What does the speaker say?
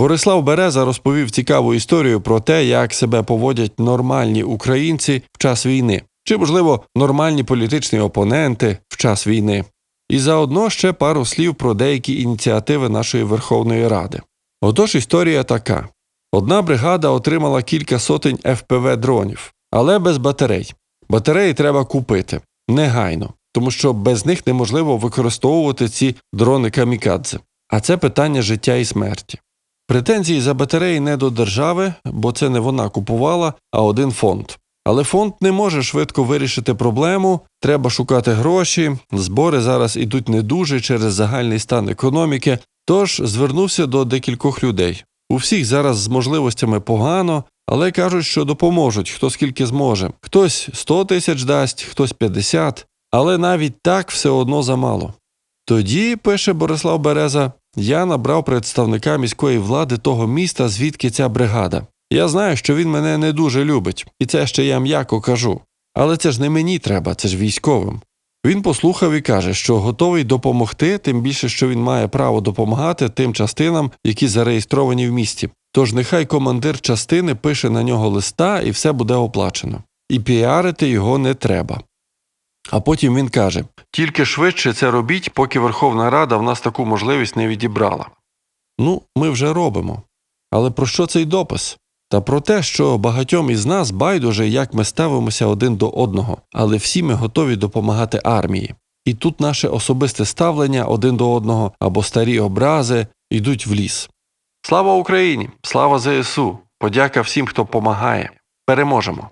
Борислав Береза розповів цікаву історію про те, як себе поводять нормальні українці в час війни, чи, можливо, нормальні політичні опоненти в час війни. І заодно ще пару слів про деякі ініціативи нашої Верховної Ради. Отож, історія така: одна бригада отримала кілька сотень FPV дронів, але без батарей. Батареї треба купити негайно, тому що без них неможливо використовувати ці дрони камікадзе. А це питання життя і смерті. Претензії за батареї не до держави, бо це не вона купувала, а один фонд. Але фонд не може швидко вирішити проблему, треба шукати гроші. Збори зараз ідуть не дуже через загальний стан економіки. Тож звернувся до декількох людей. У всіх зараз з можливостями погано, але кажуть, що допоможуть, хто скільки зможе. Хтось 100 тисяч дасть, хтось 50, але навіть так все одно замало. Тоді, пише Борислав Береза, я набрав представника міської влади того міста, звідки ця бригада. Я знаю, що він мене не дуже любить, і це ще я м'яко кажу. Але це ж не мені треба, це ж військовим. Він послухав і каже, що готовий допомогти, тим більше, що він має право допомагати тим частинам, які зареєстровані в місті. Тож нехай командир частини пише на нього листа і все буде оплачено. І піарити його не треба. А потім він каже: тільки швидше це робіть, поки Верховна Рада в нас таку можливість не відібрала. Ну, ми вже робимо. Але про що цей допис? Та про те, що багатьом із нас байдуже, як ми ставимося один до одного, але всі ми готові допомагати армії. І тут наше особисте ставлення один до одного або старі образи йдуть в ліс. Слава Україні! Слава ЗСУ! Подяка всім, хто помагає. Переможемо!